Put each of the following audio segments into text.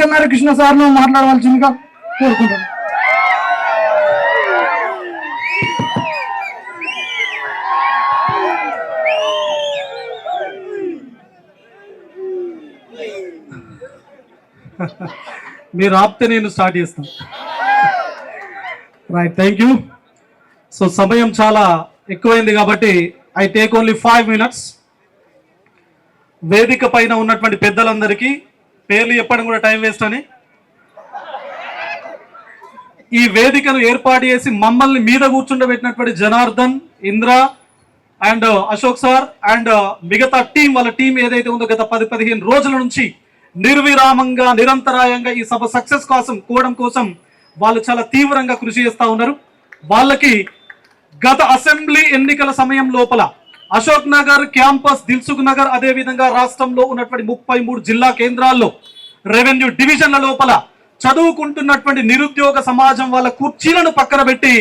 SMR Krishna సార్ను మాట్లాడవలసిందిగా కోరుకుంటున్నాను. మీరు ఆపితే నేను స్టార్ట్ చేస్తాను. రైట్ థ్యాంక్ యూ సో సమయం చాలా ఎక్కువైంది కాబట్టి I take only five minutes వేదిక పైన ఉన్నటువంటి పెద్దలందరికీ పేర్లు చెప్పడం కూడా టైం వేస్ట్ అని? ఈ వేదికను ఏర్పాటు చేసి మమ్మల్ని మీద కూర్చుండబెట్టినటువంటి Janardhan Indra and Ashok sir and మిగతా టీం వాళ్ళ టీం ఏదైతే ఉందో గత పది పదిహేను రోజుల నుంచి నిర్విరామంగా నిరంతరాయంగా ఈ సభ సక్సెస్ కోసం కోవడం కోసం వాళ్ళు చాలా తీవ్రంగా కృషి చేస్తా ఉన్నారు. వాళ్ళకి గత అసెంబ్లీ ఎన్నికల సమయం లోపల అశోక్ నగర్ క్యాంపస్ దిల్సుఖ్ నగర్ అదే విధంగా రాష్ట్రంలో ఉన్నటువంటి ముప్పై మూడు జిల్లా కేంద్రాల్లో రెవెన్యూ డివిజన్ల లోపల చదువుకుంటున్నటువంటి నిరుద్యోగ సమాజం వాళ్ళ కుర్చీలను పక్కన పెట్టి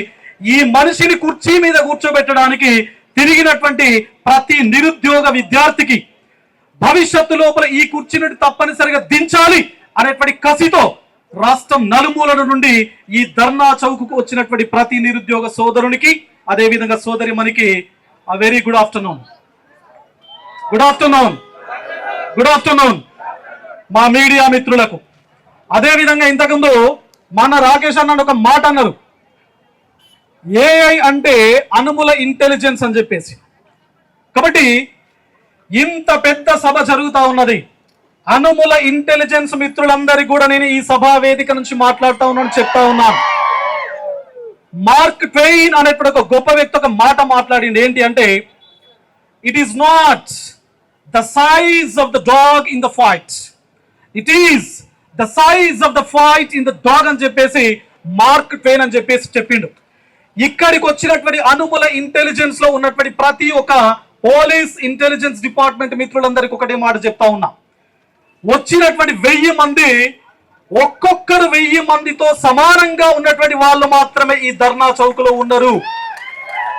ఈ మనిషిని కుర్చీ మీద కూర్చోబెట్టడానికి తిరిగినటువంటి ప్రతి నిరుద్యోగ విద్యార్థికి భవిష్యత్తు లోపల ఈ కుర్చీని తప్పనిసరిగా దించాలి అనేటువంటి కసితో రాష్ట్రం నలుమూలల నుండి ఈ ధర్నా చౌకకు వచ్చినటువంటి ప్రతి నిరుద్యోగ సోదరునికి అదేవిధంగా సోదరి మనకి very good afternoon good afternoon good afternoon మా మీడియా మిత్రులకు. అదే విధంగా ఇంతకుముందు మన రాకేష్ అన్న ఒక మాట అన్నారు. ఏఐ అంటే అనుముల ఇంటెలిజెన్స్ అని చెప్పేసి. కాబట్టి ఇంత పెద్ద సభ జరుగుతా ఉన్నది. అనుముల ఇంటెలిజెన్స్ మిత్రులందరికీ కూడా నేను ఈ సభా వేదిక నుంచి మాట్లాడుతా ఉన్నాను చెప్తా ఉన్నాను. మార్క్ ట్వెయిన్ అనేటువంటి ఒక గొప్ప వ్యక్తి ఒక మాట మాట్లాడింది ఏంటి అంటే it is not the size of the dog in the fight it is the size of the fight in the dog అని చెప్పేసి మార్క్ ట్వెయిన్ అని చెప్పేసి చెప్పిండు. ఇక్కడికి వచ్చినటువంటి అనుమల ఇంటెలిజెన్స్లో ఉన్నటువంటి ప్రతి ఒక్క పోలీస్ ఇంటెలిజెన్స్ డిపార్ట్మెంట్ మిత్రులందరికీ ఒకటే మాట చెప్తా ఉన్నా. వచ్చినటువంటి వెయ్యి మంది ఒక్కొక్కరు వెయ్యి మందితో సమానంగా ఉన్నటువంటి వాళ్ళు మాత్రమే ఈ ధర్నా చౌకలో ఉన్నారు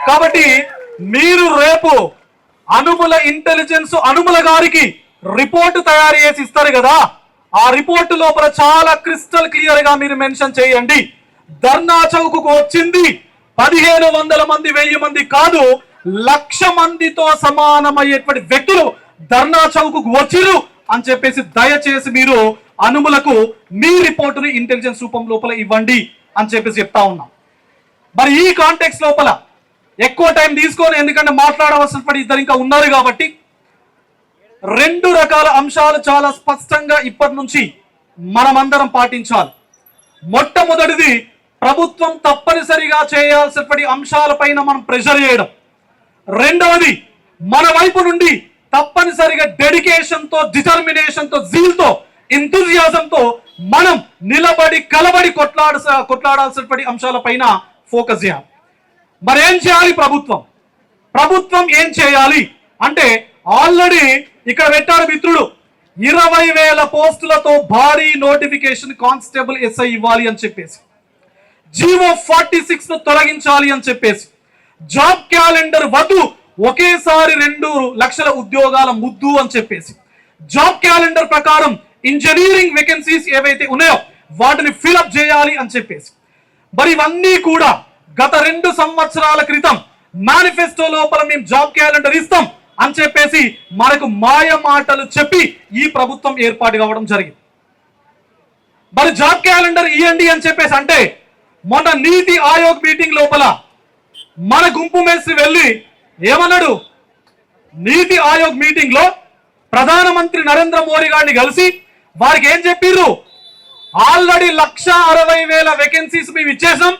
కాబట్టి మీరు రేపు అనుముల ఇంటెలిజెన్స్ అనుముల గారికి రిపోర్ట్ తయారు చేసి ఇస్తారు కదా. ఆ రిపోర్టు లోపల చాలా క్రిస్టల్ క్లియర్గా మీరు మెన్షన్ చేయండి. ధర్నా చౌకకు వచ్చింది పదిహేను వందల మంది వెయ్యి మంది కాదు లక్ష మందితో సమానమయ్యేటువంటి వ్యక్తులు ధర్నా చౌకకు వచ్చిరు అని చెప్పేసి దయచేసి మీరు అనుములకు మీ రిపోర్టుని ఇంటెలిజెన్స్ రూపం లోపల ఇవ్వండి అని చెప్పేసి చెప్తా ఉన్నాం. మరి ఈ కాంటెక్స్ లోపల ఎక్కువ టైం తీసుకొని ఎందుకంటే మాట్లాడవలసిన ఇద్దరు ఇంకా ఉన్నారు కాబట్టి రెండు రకాల అంశాలు చాలా స్పష్టంగా ఇప్పటి నుంచి మనమందరం పాటించాలి. మొట్టమొదటిది ప్రభుత్వం తప్పనిసరిగా చేయాల్సినటువంటి అంశాలపైన మనం ప్రెషర్ చేయడం. రెండవది మన వైపు నుండి తప్పనిసరిగా డెడికేషన్తో డిటర్మినేషన్తో జీల్తో తో మనం నిలబడి కలబడి కొట్లాడ కొట్లాడాల్సినటువంటి అంశాలపైన ఫోకస్ చేయాలి. మరి ఏం చేయాలి ప్రభుత్వం? ప్రభుత్వం ఏం చేయాలి? అంటే ఆల్రెడీ ఇక్కడ పెట్టాడు మిత్రుడు ఇరవై వేల పోస్టులతో భారీ నోటిఫికేషన్ కానిస్టేబుల్ ఎస్ఐ ఇవ్వాలి అని చెప్పేసి జీవో ఫార్టీ సిక్స్ను తొలగించాలి అని చెప్పేసి జాబ్ క్యాలెండర్ వద్దు ఒకేసారి రెండు లక్షల ఉద్యోగాల ముద్దు అని చెప్పేసి జాబ్ క్యాలెండర్ ప్రకారం ఇంజనీరింగ్ వేకెన్సీస్ ఏవైతే ఉన్నాయో వాటిని ఫిలప్ చేయాలి అని చెప్పేసి. మరి ఇవన్నీ కూడా గత రెండు సంవత్సరాల క్రితం మేనిఫెస్టో లోపల మేము జాబ్ క్యాలెండర్ ఇస్తాం అని చెప్పేసి మనకు మాయ మాటలు చెప్పి ఈ ప్రభుత్వం ఏర్పాటు కావడం జరిగింది. మరి జాబ్ క్యాలెండర్ ఇవ్వండి అని చెప్పేసి అంటే మొన్న నీతి ఆయోగ్ మీటింగ్ లోపల మన గుంపు మేసి వెళ్ళి ఏమన్నాడు? నీతి ఆయోగ్ మీటింగ్లో ప్రధానమంత్రి నరేంద్ర మోడీ గారిని కలిసి వారికి ఏం చెప్పిర్రు? ఆల్రెడీ లక్ష అరవై వేల వేకెన్సీస్ మేము ఇచ్చేసాం.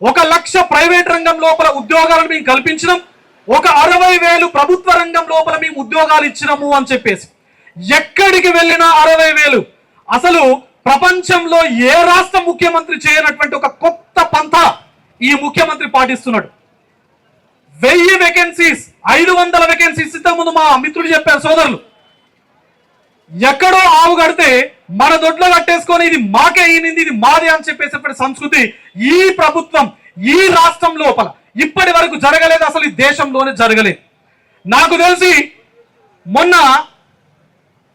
ఒక లక్ష ప్రైవేట్ రంగం లోపల ఉద్యోగాలను మేము కల్పించినాం. ఒక అరవై వేలు ప్రభుత్వ రంగం లోపల మేము ఉద్యోగాలు ఇచ్చినాము అని చెప్పేసి. ఎక్కడికి వెళ్ళినా అరవై వేలు. అసలు ప్రపంచంలో ఏ రాష్ట్ర ముఖ్యమంత్రి చేయనటువంటి ఒక కొత్త పంథ ఈ ముఖ్యమంత్రి పాటిస్తున్నాడు. వెయ్యి వేకెన్సీస్ ఐదు వందల వేకెన్సీస్ ఇంతకుముందు మా మిత్రుడు చెప్పారు సోదరులు. ఎక్కడో ఆవు కడితే మన దొడ్లో కట్టేసుకొని ఇది మాకే ఈనింది ఇది మాదే అని చెప్పేసేటువంటి సంస్కృతి ఈ ప్రభుత్వం ఈ రాష్ట్రం లోపల ఇప్పటి వరకు జరగలేదు అసలు ఈ దేశంలోనే జరగలేదు. నాకు తెలిసి మొన్న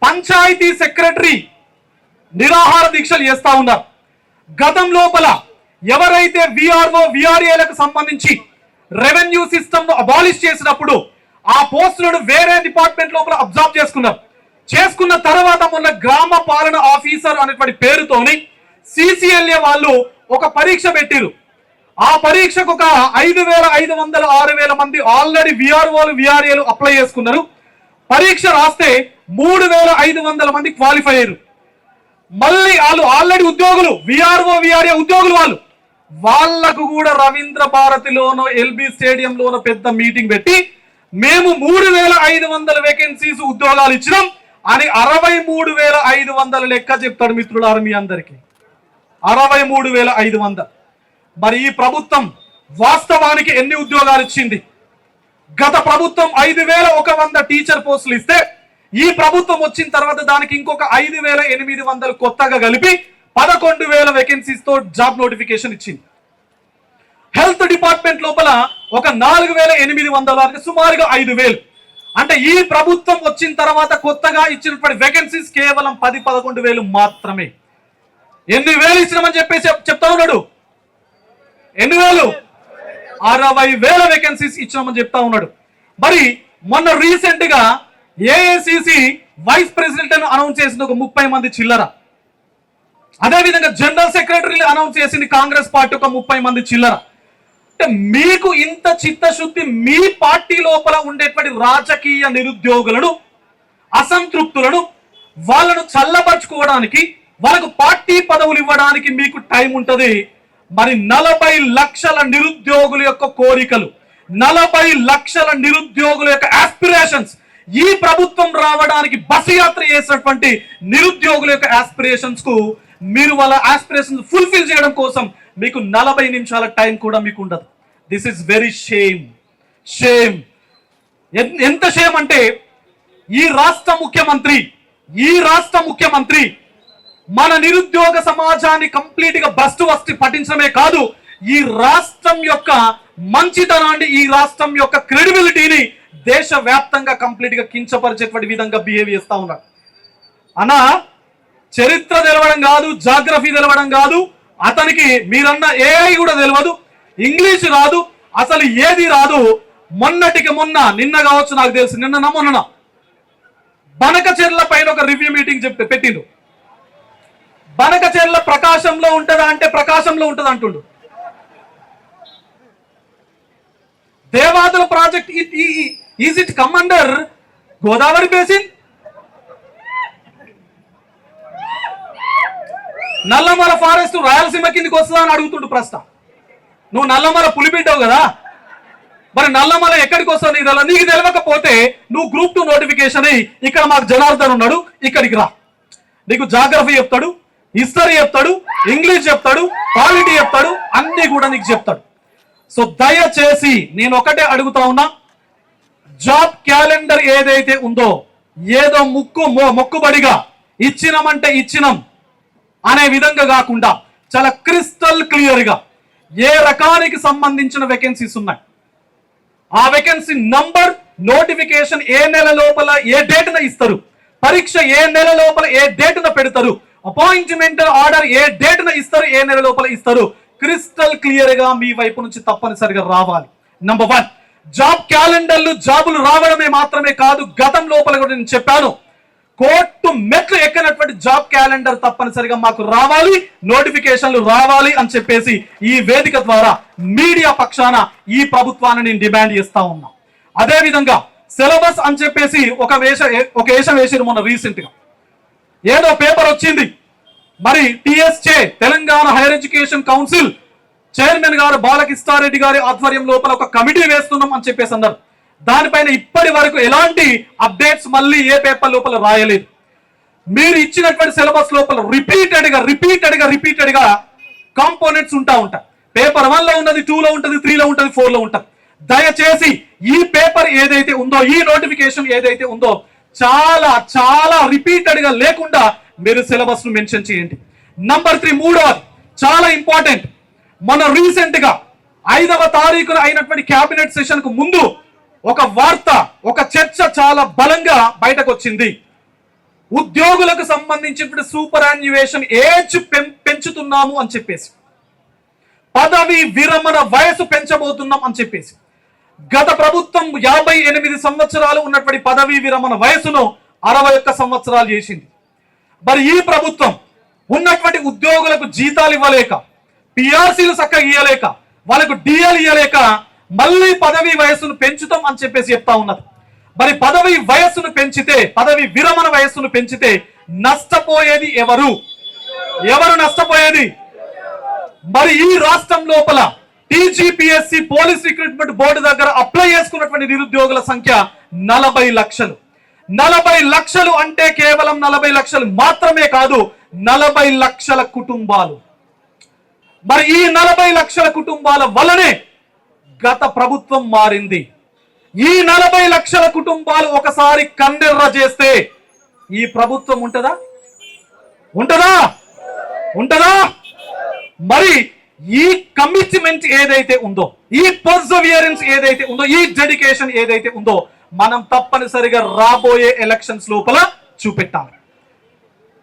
పంచాయతీ సెక్రటరీ నిరాహార దీక్షలు చేస్తా ఉన్నారు. గతం లోపల ఎవరైతే విఆర్ఓ విఆర్ఏలకు సంబంధించి రెవెన్యూ సిస్టమ్ అబాలిష్ చేసినప్పుడు ఆ పోస్టులను వేరే డిపార్ట్మెంట్ లోపల అబ్జర్వ్ చేసుకున్నారు. చేసుకున్న తర్వాత మొన్న గ్రామ పాలన ఆఫీసర్ అనేటువంటి పేరుతోని సిసిఎల్ఏ వాళ్ళు ఒక పరీక్ష పెట్టిరు. ఆ పరీక్షకు ఒక ఐదు వేల ఐదు వందల ఆరు వేల మంది ఆల్రెడీ విఆర్ఓలు విఆర్ఏలు అప్లై చేసుకున్నారు. పరీక్ష రాస్తే మూడు వేల ఐదు వందల మంది క్వాలిఫై అయ్యారు. మళ్ళీ వాళ్ళు ఆల్రెడీ ఉద్యోగులు విఆర్ఓ విఆర్ఏ ఉద్యోగులు వాళ్ళు. వాళ్ళకు కూడా రవీంద్ర భారతిలోనో ఎల్బి స్టేడియంలోనో పెద్ద మీటింగ్ పెట్టి మేము మూడు వేల ఐదు వందల వేకెన్సీస్ ఉద్యోగాలు ఇచ్చినాం. అని అరవై మూడు వేల ఐదు వందల లెక్క చెప్తాడు మిత్రులారు మీ అందరికి. అరవై మూడు వేల ఐదు వందలు. మరి ఈ ప్రభుత్వం వాస్తవానికి ఎన్ని ఉద్యోగాలు ఇచ్చింది? గత ప్రభుత్వం ఐదు వేల ఒక వంద టీచర్ పోస్టులు ఇస్తే ఈ ప్రభుత్వం వచ్చిన తర్వాత దానికి ఇంకొక ఐదు వేల ఎనిమిది వందలు కొత్తగా కలిపి పదకొండు వేల వేకెన్సీస్తో జాబ్ నోటిఫికేషన్ ఇచ్చింది. హెల్త్ డిపార్ట్మెంట్ లోపల ఒక నాలుగు వేల ఎనిమిది వందల వరకు సుమారుగా ఐదు వేలు. అంటే ఈ ప్రభుత్వం వచ్చిన తర్వాత కొత్తగా ఇచ్చినటువంటి వేకెన్సీస్ కేవలం పది పదకొండు వేలు మాత్రమే. ఎన్ని వేలు ఇచ్చినామని చెప్పేసి చెప్తా ఉన్నాడు. ఎన్ని వేలు? అరవై వేల వేకెన్సీస్ ఇచ్చినామని చెప్తా ఉన్నాడు. మరి మొన్న రీసెంట్గా ఏఐసిసి వైస్ ప్రెసిడెంట్ అని అనౌన్స్ చేసింది ఒక ముప్పై మంది చిల్లర. అదేవిధంగా జనరల్ సెక్రటరీ అనౌన్స్ చేసింది కాంగ్రెస్ పార్టీ ఒక ముప్పై మంది చిల్లర. అంటే మీకు ఇంత చిత్తశుద్ధి మీ పార్టీ లోపల ఉండేటువంటి రాజకీయ నిరుద్యోగులను అసంతృప్తులను వాళ్ళను చల్లపరుచుకోవడానికి వాళ్ళకు పార్టీ పదవులు ఇవ్వడానికి మీకు టైం ఉంటుంది. మరి నలభై లక్షల నిరుద్యోగుల యొక్క కోరికలు నలభై లక్షల నిరుద్యోగుల యొక్క ఆస్పిరేషన్స్ ఈ ప్రభుత్వం రావడానికి బస్ యాత్ర చేసినటువంటి నిరుద్యోగుల యొక్క ఆస్పిరేషన్స్కు మీరు వాళ్ళ ఆస్పిరేషన్స్ ఫుల్ఫిల్ చేయడం కోసం మీకు నలభై నిమిషాల టైం కూడా మీకు ఉండదు. This is very shame shame ఎంత షేమ్ అంటే ఈ రాష్ట్ర ముఖ్యమంత్రి ఈ రాష్ట్ర ముఖ్యమంత్రి మన నిరుద్యోగ సమాజాన్ని కంప్లీట్గా బస్టు వస్తి పఠించడమే కాదు ఈ రాష్ట్రం యొక్క మంచితనాన్ని ఈ రాష్ట్రం యొక్క క్రెడిబిలిటీని దేశవ్యాప్తంగా కంప్లీట్గా కంప్లీట్గా కించపరిచేటువంటి విధంగా బిహేవ్ చేస్తా ఉన్నారు. అన్నా చరిత్ర తెలవడం కాదు జాగ్రఫీ తెలవడం కాదు అతనికి మీరన్న ఏఐ కూడా తెలియదు ఇంగ్లీష్ రాదు అసలు ఏది రాదు. మొన్నటికి మొన్న నిన్న కావచ్చు నాకు తెలుసు నిన్న మొన్న బనకచెర్ల పైన ఒక రివ్యూ మీటింగ్ చెప్తే పెట్టిండు. బనకచెర్ల ప్రకాశంలో ఉంటుందా అంటే ప్రకాశంలో ఉంటుంది అంటుండు. Devadula project is it come under Godavari basin Nallamala forest Rayalaseema కిందికి వస్తుందా అని అడుగుతుండు ప్రశ్న. నువ్వు నల్లమల పులిబిడ్డావు కదా? మరి నల్లమల ఎక్కడికి వస్తావు నీకు తెలవదు. నీకు తెలియకపోతే నువ్వు గ్రూప్ టూ నోటిఫికేషన్ ఇక్కడ మాకు జనార్దన్ ఉన్నాడు ఇక్కడికి రా. నీకు జాగ్రఫీ చెప్తాడు హిస్టరీ చెప్తాడు ఇంగ్లీష్ చెప్తాడు పాలిటీ చెప్తాడు అన్ని కూడా నీకు చెప్తాడు. సో దయచేసి నేను ఒకటే అడుగుతా ఉన్నా జాబ్ క్యాలెండర్ ఏదైతే ఉందో ఏదో ముక్కు మొక్కుబడిగా ఇచ్చినమంటే ఇచ్చినాం. అనే విధంగా కాకుండా చాలా క్రిస్టల్ క్లియర్గా ఏ రకానికి సంబంధించిన వేకెన్సీస్ ఉన్నాయి? ఆ వేకెన్సీ నంబర్ నోటిఫికేషన్ ఏ నెల లోపల ఏ డేట్న ఇస్తారు? పరీక్ష ఏ నెల లోపల ఏ డేట్న పెడతారు? అపాయింట్మెంట్ ఆర్డర్ ఏ డేట్న ఇస్తారు ఏ నెల లోపల ఇస్తారు? క్రిస్టల్ క్లియర్గా మీ వైపు నుంచి తప్పనిసరిగా రావాలి. నంబర్ వన్ జాబ్ క్యాలెండర్లు జాబులు రావడమే మాత్రమే కాదు గతం లోపల కూడా నేను చెప్పాను. కోర్టు మెట్లు ఎక్కనటువంటి జాబ్ క్యాలెండర్ తప్పనిసరిగా మాకు రావాలి నోటిఫికేషన్లు రావాలి అని చెప్పేసి ఈ వేదిక ద్వారా మీడియా పక్షాన ఈ ప్రభుత్వాన్ని నేను డిమాండ్ చేస్తా ఉన్నా. అదేవిధంగా సిలబస్ అని చెప్పేసి ఒక వేష ఒక వేషం వేసారు మొన్న రీసెంట్గా. ఏదో పేపర్ వచ్చింది. మరి TSCHE Telangana higher education council chairman గారు బాలకిస్తారెడ్డి గారి ఆధ్వర్యం లోపల ఒక కమిటీ వేస్తున్నాం అని చెప్పేసి అన్నారు. దానిపైన ఇప్పటి వరకు ఎలాంటి అప్డేట్స్ మళ్ళీ ఏ పేపర్ లోపల రాయలేదు. మీరు ఇచ్చినటువంటి సిలబస్ లోపల రిపీటెడ్గా రిపీటెడ్గా రిపీటెడ్గా కాంపోనెంట్స్ ఉంటా. ఉంటాయి పేపర్ వన్లో ఉన్నది టూ లో ఉంటుంది త్రీ లో ఉంటుంది ఫోర్లో ఉంటుంది. దయచేసి ఈ పేపర్ ఏదైతే ఉందో ఈ నోటిఫికేషన్ ఏదైతే ఉందో చాలా చాలా రిపీటెడ్గా లేకుండా మీరు సిలబస్ను మెన్షన్ చేయండి. నంబర్ త్రీ మూడవది చాలా ఇంపార్టెంట్ మన రీసెంట్గా ఐదవ తారీఖున అయినటువంటి క్యాబినెట్ సెషన్కు ముందు ఒక వార్త ఒక చర్చ చాలా బలంగా బయటకు వచ్చింది ఉద్యోగులకు సంబంధించిన సూపర్ యాన్యువేషన్ ఏజ్ పెం- పెంచుతున్నాము అని చెప్పేసి. పదవి విరమణ వయసు పెంచబోతున్నాం అని చెప్పేసి. గత ప్రభుత్వం యాభై ఎనిమిది సంవత్సరాలు ఉన్నటువంటి పదవి విరమణ వయసును అరవై ఒక్క సంవత్సరాలు చేసింది. మరి ఈ ప్రభుత్వం ఉన్నటువంటి ఉద్యోగులకు జీతాలు ఇవ్వలేక పిఆర్సీలు చక్కగా ఇవ్వలేక వాళ్ళకు డిఎల్ ఇవ్వలేక మళ్ళీ పదవి వయస్సును పెంచుతాం అని చెప్పేసి చెప్తా ఉన్నది. మరి పదవి వయస్సును పెంచితే పదవి విరమణ వయస్సును పెంచితే నష్టపోయేది ఎవరు? ఎవరు నష్టపోయేది? మరి ఈ రాష్ట్రం లోపల టీజీపీఎస్సి పోలీస్ రిక్రూట్మెంట్ బోర్డు దగ్గర అప్లై చేసుకున్నటువంటి నిరుద్యోగుల సంఖ్య నలభై లక్షలు. నలభై లక్షలు అంటే కేవలం నలభై లక్షలు మాత్రమే కాదు నలభై లక్షల కుటుంబాలు. మరి ఈ నలభై లక్షల కుటుంబాల వలనే గత ప్రభుత్వం మారింది. ఈ నలభై లక్షల కుటుంబాలు ఒకసారి కండెర్ర చేస్తే ఈ ప్రభుత్వం ఉంటుందా? ఉంటదా? ఉంటదా? మరి ఈ కమిట్మెంట్ ఏదైతే ఉందో ఈ పర్సవియరెన్స్ ఏదైతే ఉందో ఈ డెడికేషన్ ఏదైతే ఉందో మనం తప్పనిసరిగా రాబోయే ఎలక్షన్స్ లోపల చూపెట్టాలి.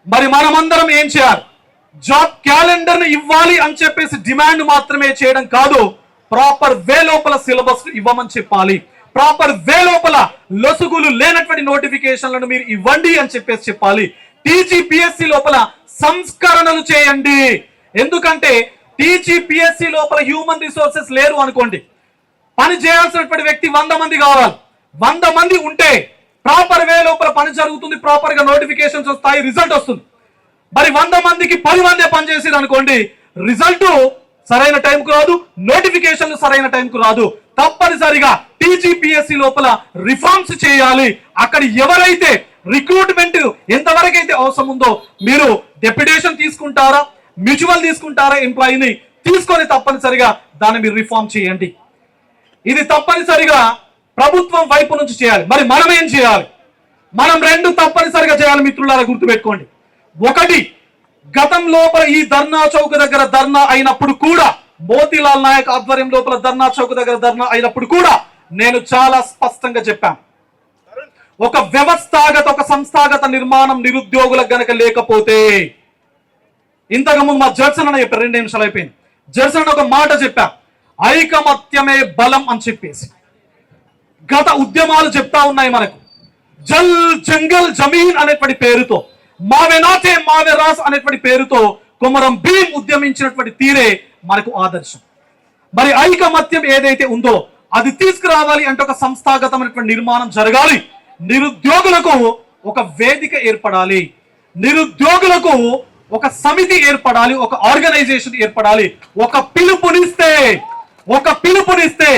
మరి మనమందరం ఏం చేయాలి? జాబ్ క్యాలెండర్ని ఇవ్వాలి అని చెప్పేసి డిమాండ్ మాత్రమే చేయడం కాదు. ప్రాపర్ వే లోపల సిలబస్ ఇవ్వమని చెప్పాలి. ప్రాపర్ వే లోపల లొసుగులు లేనటువంటి నోటిఫికేషన్లను మీరు ఇవ్వండి అని చెప్పేసి చెప్పాలి. టీజీపీఎస్సి లోపల సంస్కరణలు చేయండి. ఎందుకంటే టీజీపీఎస్సి లోపల హ్యూమన్ రిసోర్సెస్ లేరు అనుకోండి. పని చేయాల్సినటువంటి వ్యక్తి వంద మంది కావాలి. వంద మంది ఉంటే ప్రాపర్ వే లోపల పని జరుగుతుంది ప్రాపర్గా నోటిఫికేషన్స్ వస్తాయి రిజల్ట్ వస్తుంది. మరి వంద మందికి పది మందే పని అనుకోండి రిజల్ట్ సరైన టైంకు రాదు. నోటిఫికేషన్ సరైన టైంకు రాదు. తప్పనిసరిగా టీజీపీఎస్సి లోపల రిఫార్మ్స్ చేయాలి. అక్కడ ఎవరైతే రిక్రూట్మెంట్ ఎంతవరకు అయితే అవసరం ఉందో మీరు డెప్యుటేషన్ తీసుకుంటారా మ్యూచువల్ తీసుకుంటారా ఎంప్లాయీని తీసుకొని తప్పనిసరిగా దాన్ని మీరు రిఫార్మ్ చేయండి. ఇది తప్పనిసరిగా ప్రభుత్వం వైపు నుంచి చేయాలి. మరి మనం ఏం చేయాలి? మనం రెండు తప్పనిసరిగా చేయాలి మిత్రులారా గుర్తుపెట్టుకోండి. ఒకటి గతం లోపల ఈ ధర్నా చౌక్ దగ్గర ధర్నా అయినప్పుడు కూడా మోతీలాల్ నాయక్ ఆధ్వర్యం లోపల ధర్నా చౌక్ దగ్గర ధర్నా అయినప్పుడు కూడా నేను చాలా స్పష్టంగా చెప్పాను. ఒక వ్యవస్థాగత ఒక సంస్థాగత నిర్మాణం నిరుద్యోగులకు గనక లేకపోతే ఇంతకుముందు మా జడ్సన్ అని చెప్పారు రెండు నిమిషాలు అయిపోయింది. జడ్సన్ ఒక మాట చెప్పా ఐకమత్యమే బలం అని చెప్పేసి. గత ఉద్యమాలు చెప్తా ఉన్నాయి మనకు. జల్ జంగల్ జమీన్ అనేటువంటి పేరుతో మావే మావెరాస్ అనేటువంటి పేరుతో కొమరం భీం ఉద్యమించినటువంటి తీరే మనకు ఆదర్శం. మరి ఐకమత్యం ఏదైతే ఉందో అది తీసుకురావాలి అంటే ఒక సంస్థాగతమైనటువంటి నిర్మాణం జరగాలి. నిరుద్యోగులకు ఒక వేదిక ఏర్పడాలి. నిరుద్యోగులకు ఒక సమితి ఏర్పడాలి ఒక ఆర్గనైజేషన్ ఏర్పడాలి. ఒక పిలుపునిస్తే ఒక పిలుపునిస్తే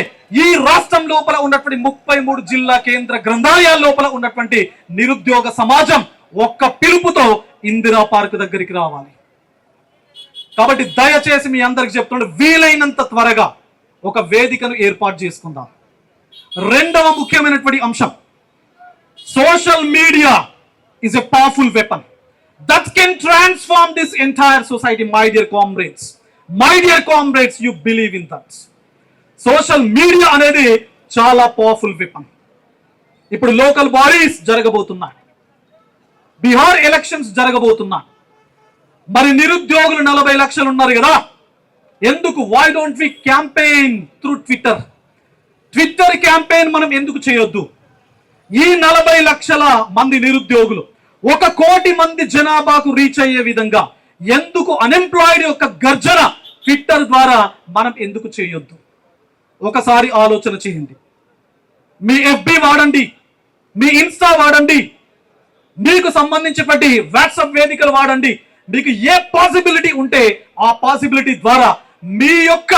ఈ రాష్ట్రం లోపల ఉన్నటువంటి ముప్పై మూడు జిల్లా కేంద్ర గ్రంథాలయాల లోపల ఉన్నటువంటి నిరుద్యోగ సమాజం ఒక్క పిలుపుతో ఇందిరా పార్క్ దగ్గరికి రావాలి. కాబట్టి దయచేసి మీ అందరికి చెప్తుండే వీలైనంత త్వరగా ఒక వేదికను ఏర్పాటు చేసుకుందాం. రెండవ ముఖ్యమైనటువంటి అంశం social media is a powerful weapon that can transform this entire society my dear comrades my dear comrades you believe in that social media అనేది చాలా పవర్ఫుల్ వెపన్ ఇప్పుడు లోకల్ బాడీస్ జరగబోతున్నాయి. బీహార్ ఎలక్షన్స్ జరగబోతున్నా మరి నిరుద్యోగులు నలభై లక్షలు ఉన్నారు కదా? ఎందుకు? Why don't we campaign through Twitter Twitter campaign మనం ఎందుకు చేయొద్దు? ఈ నలభై లక్షల మంది నిరుద్యోగులు ఒక కోటి మంది జనాభాకు రీచ్ అయ్యే విధంగా ఎందుకు అన్ఎంప్లాయిడ్ యొక్క గర్జన ట్విట్టర్ ద్వారా మనం ఎందుకు చేయొద్దు? ఒకసారి ఆలోచన చేయండి. మీ ఎఫ్బి వాడండి. మీ ఇన్స్టా వాడండి. మీకు సంబంధించినటువంటి వాట్సాప్ వేదికలు వాడండి. మీకు ఏ పాసిబిలిటీ ఉంటే ఆ పాసిబిలిటీ ద్వారా మీ యొక్క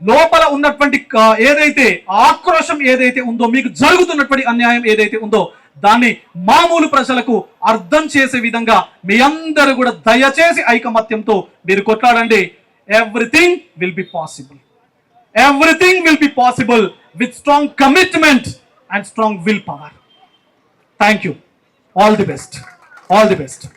లోపల ఉన్నటువంటి ఏదైతే ఆక్రోశం ఏదైతే ఉందో మీకు జరుగుతున్నటువంటి అన్యాయం ఏదైతే ఉందో దాన్ని మామూలు ప్రజలకు అర్థం చేసే విధంగా మీ అందరూ కూడా దయచేసి ఐకమత్యంతో మీరు కొట్లాడండి. Everything will be possible everything will be possible with strong commitment and strong will power thank you all the best all the best